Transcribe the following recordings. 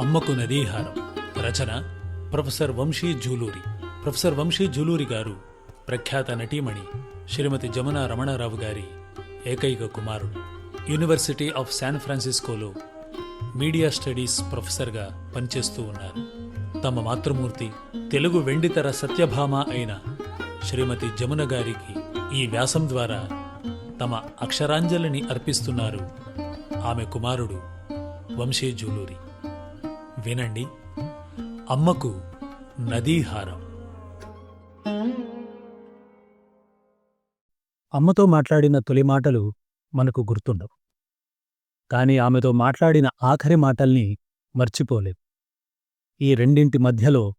అమ్మకు నదీహారం. రచన ప్రొఫెసర్ వంశీ జూలూరి. ప్రొఫెసర్ వంశీ జూలూరి గారు ప్రఖ్యాత నటీమణి శ్రీమతి జమున రమణారావు గారి ఏకైక కుమారుడు. యూనివర్సిటీ ఆఫ్ శాన్ ఫ్రాన్సిస్కోలో మీడియా స్టడీస్ ప్రొఫెసర్గా పనిచేస్తూ ఉన్నారు. తమ మాతృమూర్తి తెలుగు వెండితెర సత్యభామ అయిన శ్రీమతి జమున గారికి ఈ వ్యాసం ద్వారా తమ అక్షరాంజలిని అర్పిస్తున్నారు ఆమె కుమారుడు వంశీ జూలూరి. వినండి. అమ్మకు నదీహారం అమ్మతో మాట్లాడిన తొలి మాటలు మనకు గుర్తుండవు. కాని ఆమెతో మాట్లాడిన ఆఖరి మాటల్ని మర్చిపోలేదు ఈ రెండింటి మధ్యలో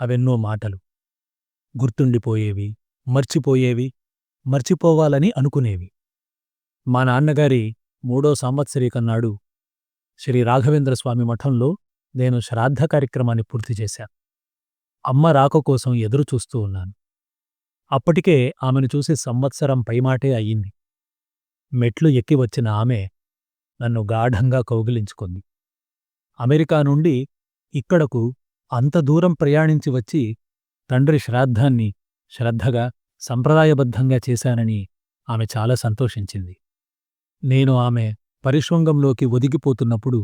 అవెన్నో మాటలు. గుర్తుండిపోయేవి మర్చిపోయేవి మర్చిపోవాలని అనుకునేవి. మా నాన్నగారి మూడో సంవత్సరీకన్నాడు శ్రీ రాఘవేంద్ర స్వామి మఠంలో నేను శ్రాద్ధ కార్యక్రమాన్ని పూర్తి చేశాను. అమ్మ రాక కోసం ఎదురు చూస్తూ ఉన్నాను. అప్పటికే ఆమెను చూసి సంవత్సరం పైమాటే అయ్యింది. మెట్లు ఎక్కి వచ్చిన ఆమె నన్ను గాఢంగా కౌగిలించుకుంది. అమెరికా నుండి ఇక్కడకు అంత దూరం ప్రయాణించి వచ్చి తండ్రి శ్రాద్ధాన్ని శ్రద్ధగా సంప్రదాయబద్ధంగా చేశానని ఆమె చాలా సంతోషించింది. నేను ఆమె పరిశ్వంగంలోకి ఒదిగిపోతున్నప్పుడు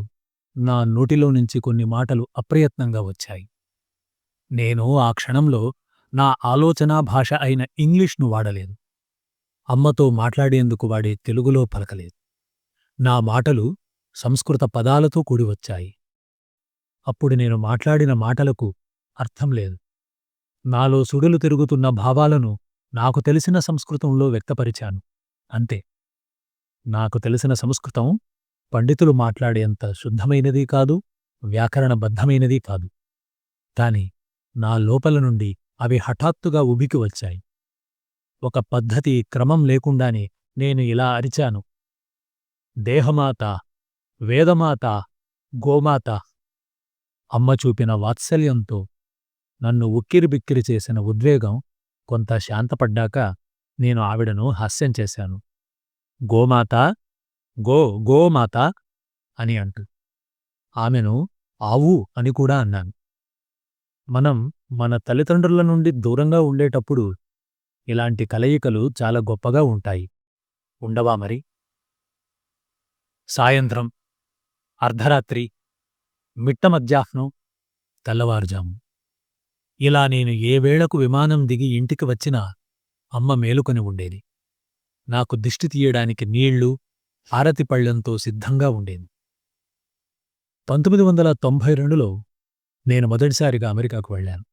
నా నోటిలో నుంచి కొన్ని మాటలు అప్రయత్నంగా వచ్చాయి. నేను ఆ క్షణంలో నా ఆలోచనా భాష అయిన ఇంగ్లీష్ను వాడలేదు. అమ్మతో మాట్లాడేందుకు వాడే తెలుగులో పలకలేదు. నా మాటలు సంస్కృత పదాలతో కూడి వచ్చాయి. అప్పుడు నేను మాట్లాడిన మాటలకు అర్థం లేదు. నాలో సుడులు తిరుగుతున్న భావాలను నాకు తెలిసిన సంస్కృతంలో వ్యక్తపరిచాను. అంతే. నాకు తెలిసిన సంస్కృతం పండితులు మాట్లాడేంత శుద్ధమైనదీ కాదు వ్యాకరణబద్ధమైనదీ కాదు. కాని నా లోపల నుండి అవి హఠాత్తుగా ఉబికి వచ్చాయి. ఒక పద్ధతి క్రమం లేకుండానే నేను ఇలా అరిచాను. దేహమాత వేదమాత గోమాత. అమ్మ చూపిన వాత్సల్యంతో నన్ను ఉక్కిరిబిక్కిరి చేసిన ఉద్వేగం కొంత శాంతపడ్డాక నేను ఆవిడను హాస్యం చేశాను. గోమాత గో గోమాత అని అంటూ ఆమెను ఆవు అని కూడా అన్నాను. మనం మన తల్లిదండ్రుల నుండి దూరంగా ఉండేటప్పుడు ఇలాంటి కలయికలు చాలా గొప్పగా ఉంటాయి. ఉండవా మరి? సాయంత్రం అర్ధరాత్రి మిట్ట మధ్యాహ్నం తెల్లవారుజాము. ఇలా నేను ఏ వేళకు విమానం దిగి ఇంటికి వచ్చినా అమ్మ మేలుకొని ఉండేది. నాకు దిష్టి తీయడానికి నీళ్ళు ఆరతిపళ్ళెంతో సిద్ధంగా ఉండేది. పంతొమ్మిది వందల తొంభై రెండులో నేను మొదటిసారిగా అమెరికాకు వెళ్ళాను.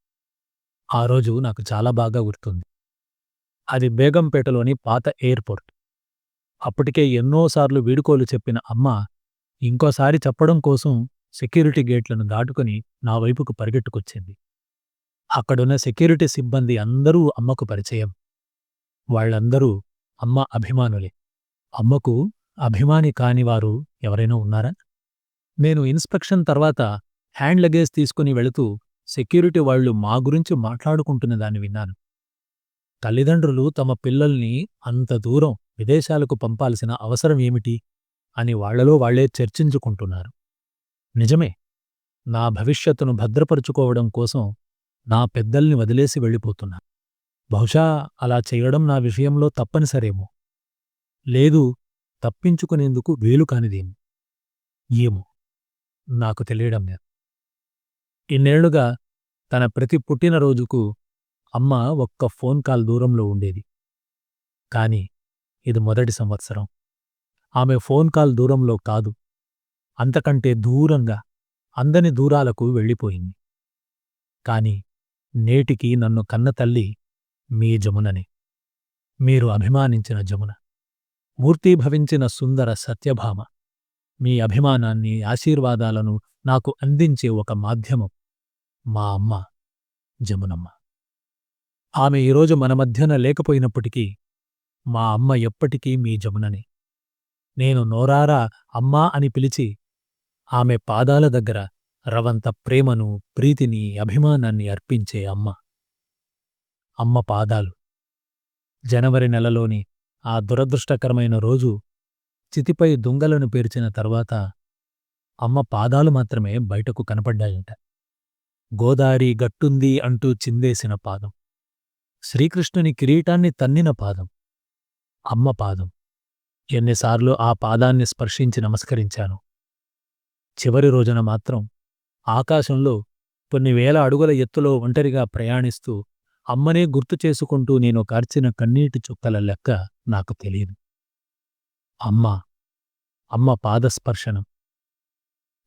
ఆ రోజు నాకు చాలా బాగా గుర్తుంది. అది బేగంపేటలోని పాత ఎయిర్పోర్ట్. అప్పటికే ఎన్నోసార్లు వీడుకోలు చెప్పిన అమ్మ ఇంకోసారి చెప్పడం కోసం సెక్యూరిటీ గేట్లను దాటుకుని నా వైపుకు పరిగెట్టుకొచ్చింది. అక్కడున్న సెక్యూరిటీ సిబ్బంది అందరూ అమ్మకు పరిచయం. వాళ్ళందరూ అమ్మ అభిమానులే. అమ్మకు అభిమాని కానివారు ఎవరైనా ఉన్నారా? నేను ఇన్స్పెక్షన్ తర్వాత హ్యాండ్ లగేజ్ తీసుకుని వెళుతూ సెక్యూరిటీ వాళ్ళు మా గురించి మాట్లాడుకుంటున్న దాన్ని విన్నాను. తల్లిదండ్రులు తమ పిల్లల్ని అంత దూరం విదేశాలకు పంపాల్సిన అవసరం ఏమిటి? అని వాళ్ళలో వాళ్ళే చర్చించుకుంటున్నారు. నిజమే నా భవిష్యత్తును భద్రపరుచుకోవడం కోసం నా పెద్దల్ని వదిలేసి వెళ్ళిపోతున్నా. బహుశా అలా చేయడం నా విషయంలో తప్పనిసరేమో. లేదు తప్పించుకునేందుకు వీలు ఏమో నాకు తెలియడం లేదు. ఇన్నేళ్ళుగా తన ప్రతి పుట్టినరోజుకు అమ్మ ఒక్క ఫోన్ కాల్ దూరంలో ఉండేది. కాని ఇది మొదటి సంవత్సరం. ఆమె ఫోన్ కాల్ దూరంలో కాదు. అంతకంటే దూరంగా అందని దూరాలకు వెళ్ళిపోయింది. కాని నేటికి నన్ను కన్న తల్లి మీ జముననే. మీరు అభిమానించిన జమున. మూర్తీభవించిన సుందర సత్యభామ. మీ అభిమానాన్ని ఆశీర్వాదాలను నాకు అందించే ఒక మాధ్యమం. మా అమ్మ జమునమ్మ. ఆమె ఈరోజు మన మధ్యన లేకపోయినప్పటికీ మా అమ్మ ఎప్పటికీ మీ జమునని. నేను నోరారా అమ్మా అని పిలిచి ఆమె పాదాల దగ్గర రవంత ప్రేమను ప్రీతిని అభిమానాన్ని అర్పించే అమ్మ. అమ్మ పాదాలు. జనవరి నెలలోని ఆ దురదృష్టకరమైన రోజు చితిపై దుంగలను పేర్చిన తర్వాత అమ్మ పాదాలు మాత్రమే బయటకు కనపడ్డాయంట. గోదారి గట్టుంది అంటూ చిందేసిన పాదం. శ్రీకృష్ణుని కిరీటాన్ని తన్నిన పాదం. అమ్మ పాదం. ఎన్నిసార్లు ఆ పాదాన్ని స్పర్శించి నమస్కరించాను. చివరి రోజున మాత్రం ఆకాశంలో కొన్ని వేల అడుగుల ఎత్తులో ఒంటరిగా ప్రయాణిస్తూ అమ్మనే గుర్తు చేసుకుంటూ నేను కార్చిన కన్నీటి చుక్కల లెక్క నాకు తెలియదు. అమ్మ అమ్మ పాదస్పర్శనం.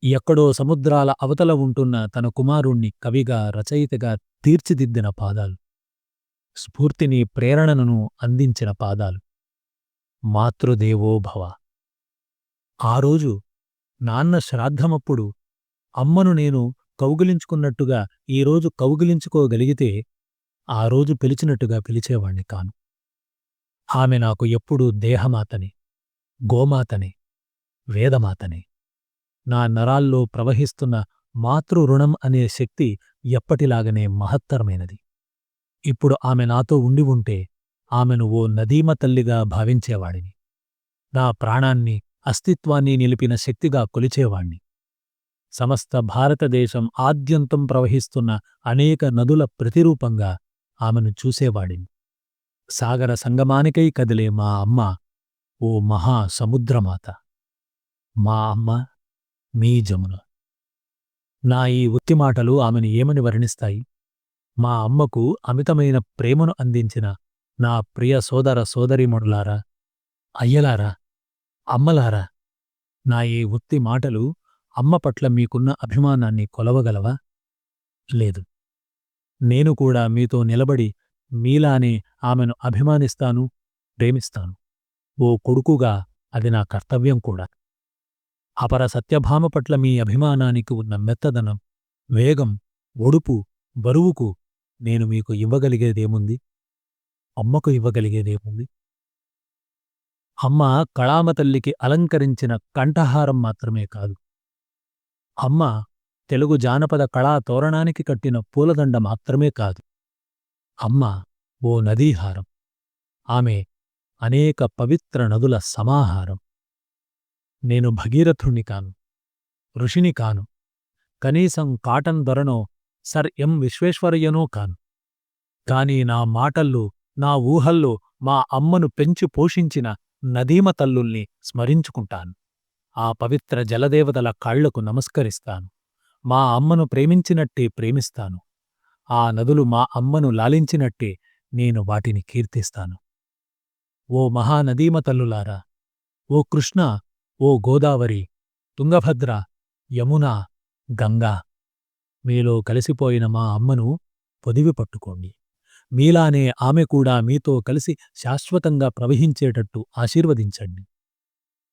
ఎక్కడో సముద్రాల అవతల ఉంటున్న తన కుమారుణ్ణి కవిగా రచయితగా తీర్చిదిద్దిన పాదాలు. స్ఫూర్తిని ప్రేరణను అందించిన పాదాలు. మాతృదేవో భవ ఆ రోజు నాన్న శ్రాద్ధమప్పుడు అమ్మను నేను కౌగిలించుకున్నట్టుగా ఈరోజు కౌగిలించుకోగలిగితే ఆ రోజు పిలిచినట్టుగా పిలిచేవాణ్ణి కాను. ఆమె నాకు ఎప్పుడూ దేహమాతని గోమాతని వేదమాతని నా నరాల్లో ప్రవహిస్తున్న మాతృరుణం అనే శక్తి ఎప్పటిలాగనే మహత్తరమైనది. ఇప్పుడు ఆమె నాతో ఉండి ఉంటే ఆమెను ఓ నదీమ తల్లిగా భావించేవాడిని. నా ప్రాణాన్ని అస్తిత్వాన్ని నిలిపిన శక్తిగా కొలిచేవాణ్ణి. సమస్త భారతదేశం ఆద్యంతం ప్రవహిస్తున్న అనేక నదుల ప్రతిరూపంగా ఆమెను చూసేవాడిని. సాగర సంగమానికై కదిలే మా అమ్మ ఓ మహా సముద్రమాత. మా అమ్మ మీ జమున. నా ఈ ఉత్తి మాటలు ఆమెను ఏమని వర్ణిస్తాయి? మా అమ్మకు అమితమైన ప్రేమను అందించిన నా ప్రియ సోదర సోదరీమణులారా అయ్యలారా అమ్మలారా నా ఈ ఉత్తి మాటలు అమ్మ పట్ల మీకున్న అభిమానాన్ని కొలవగలవా? లేదు. నేను కూడా మీతో నిలబడి మీలానే ఆమెను అభిమానిస్తాను ప్రేమిస్తాను. ఓ కొడుకుగా అది నా కర్తవ్యం కూడా. అపర సత్యభామ పట్ల మీ అభిమానానికి ఉన్న మెత్తదనం వేగం ఒడుపు బరువుకు నేను మీకు ఇవ్వగలిగేదేముంది? అమ్మకు ఇవ్వగలిగేదేముంది? అమ్మ కళామతల్లికి అలంకరించిన కంఠహారం మాత్రమే కాదు. అమ్మ తెలుగు జానపద కళా తోరణానికి కట్టిన పూలదండ మాత్రమే కాదు. అమ్మ ఓ నదీహారం. ఆమె అనేక పవిత్ర నదుల సమాహారం. నేను భగీరథుణ్ణి కాను ఋషిని కాను కనీసం కాటన్ దొరనో సర్ ఎం విశ్వేశ్వరయ్యనో కాను. కాని నా మాటల్లో నా ఊహల్లో మా అమ్మను పెంచి పోషించిన నదీమ తల్లుల్ని స్మరించుకుంటాను. ఆ పవిత్ర జలదేవతల కాళ్ళకు నమస్కరిస్తాను. మా అమ్మను ప్రేమించినట్టే ప్రేమిస్తాను. ఆ నదులు మా అమ్మను లాలించినట్టే నేను వాటిని కీర్తిస్తాను. ఓ మహానదీమ తల్లులారా ఓ కృష్ణ ఓ గోదావరి తుంగభద్ర యమున గంగా మీలో కలిసిపోయిన మా అమ్మను పొదివి పట్టుకోండి. మీలానే ఆమె కూడా మీతో కలిసి శాశ్వతంగా ప్రవహించేటట్టు ఆశీర్వదించండి.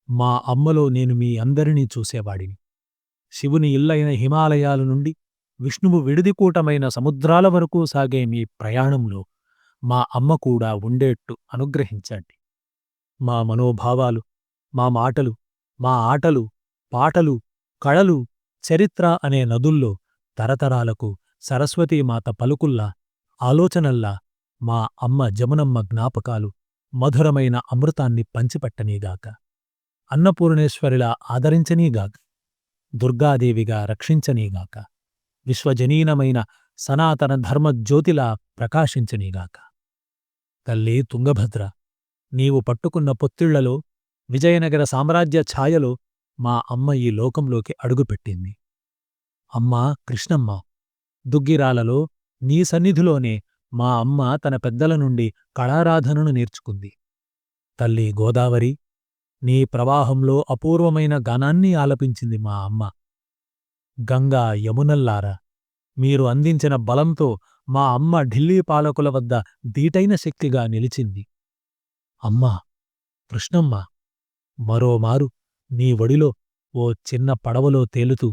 మా అమ్మలో నేను మీ అందరినీ చూసేవాడిని. శివుని ఇల్లైన హిమాలయాల నుండి విష్ణువు విడిదికూటమైన సముద్రాల వరకు సాగే మీ ప్రయాణంలో మా అమ్మ కూడా ఉండేట్టు అనుగ్రహించండి. మా మనోభావాలు మా మాటలు మా ఆటలు పాటలు కళలు చరిత్ర అనే నదుల్లో తరతరాలకు సరస్వతీమాత పలుకుల్లా ఆలోచనల్లా మా అమ్మ జమునమ్మ జ్ఞాపకాలు మధురమైన అమృతాన్ని పంచిపెట్టనీగాక. అన్నపూర్ణేశ్వరిలా ఆదరించనీగాక. దుర్గాదేవిగా రక్షించనీగాక. విశ్వజనీనమైన సనాతన ధర్మజ్యోతిలా ప్రకాశించనీగాక. తల్లి తుంగభద్ర! నీవు పట్టుకున్న పొత్తిళ్ళలో విజయనగర సామ్రాజ్య ఛాయలో మా అమ్మ ఈ లోకంలోకి అడుగుపెట్టింది. అమ్మా కృష్ణమ్మ! దుగ్గిరాలలో నీ సన్నిధిలోనే మా అమ్మ తన పెద్దల నుండి కళారాధనను నేర్చుకుంది. తల్లి గోదావరి! నీ ప్రవాహంలో అపూర్వమైన గానాన్ని ఆలపించింది మా అమ్మ. గంగా యమునల్లారా మీరు అందించిన బలంతో మా అమ్మ ఢిల్లీ పాలకుల వద్ద దీటైన శక్తిగా నిలిచింది. అమ్మా కృష్ణమ్మ మరోమారు నీ ఒడిలో ఓ చిన్న పడవలో తేలుతూ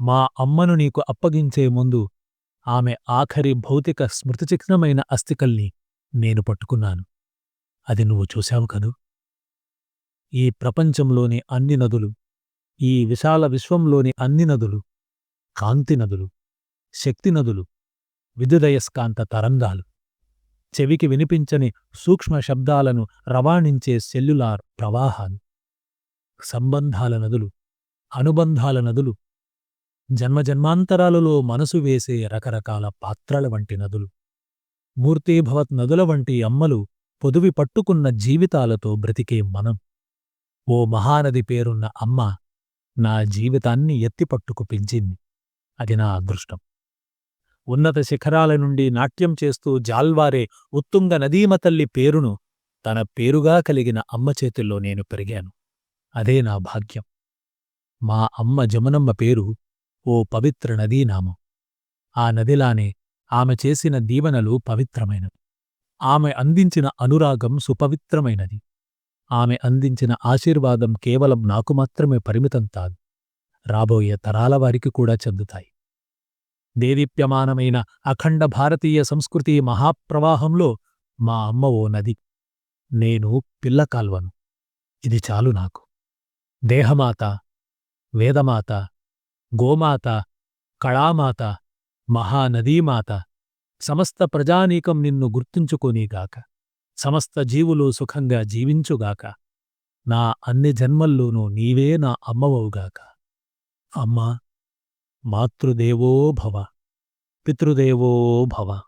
మా అమ్మను నీకు అప్పగించే ముందు ఆమె ఆఖరి భౌతిక స్మృతిచిహ్నమైన అస్థికల్ని నేను పట్టుకున్నాను. అది నువ్వు చూశావు కదూ? ఈ ప్రపంచంలోని అన్ని నదులు ఈ విశాల విశ్వంలోని అన్ని నదులు కాంతి నదులు శక్తి నదులు విద్యుదయస్కాంత తరంగాలు. చెవికి వినిపించని సూక్ష్మ శబ్దాలను రవాణించే సెల్యులార్ ప్రవాహాలు. సంబంధాల నదులు అనుబంధాల నదులు. జన్మజన్మాంతరాలలో మనసు వేసే రకరకాల పాత్రల వంటి నదులు. మూర్తీభవత్ నదుల వంటి అమ్మలు పొదువి పట్టుకున్న జీవితాలతో బ్రతికే మనం. ఓ మహానది పేరున్న అమ్మ నా జీవితాన్ని ఎత్తిపట్టుకు పెంచింది. అది నా అదృష్టం. ఉన్నత శిఖరాల నుండి నాట్యం చేస్తూ జాల్వారే ఉత్తుంగ నదీమతల్లి పేరును తన పేరుగా కలిగిన అమ్మ చేతుల్లో నేను పెరిగాను. అదే నా భాగ్యం. మా అమ్మ జమునమ్మ పేరు ఓ పవిత్ర నదీనామం. ఆ నదిలానే ఆమె చేసిన దీవెనలు పవిత్రమైనవి. ఆమె అందించిన అనురాగం సుపవిత్రమైనది. ఆమె అందించిన ఆశీర్వాదం కేవలం నాకు మాత్రమే పరిమితం కాదు. రాబోయే తరాల వారికి కూడా చెందుతాయి. దేదీప్యమానమైన అఖండ భారతీయ సంస్కృతి మహాప్రవాహంలో మా అమ్మ ఓ నది. నేను పిల్లకాల్వను ఇది చాలు నాకు. దేహమాత వేదమాత గోమాత కళామాత మహానదీమాత సమస్త ప్రజానీకం నిన్ను గుర్తుంచుకోనీగాక. సమస్త జీవులు సుఖంగా జీవించుగాక. నా అన్ని జన్మల్లోనూ నీవే నా అమ్మవవుగాక. అమ్మా మాతృదేవో భవ పితృదేవో భవ.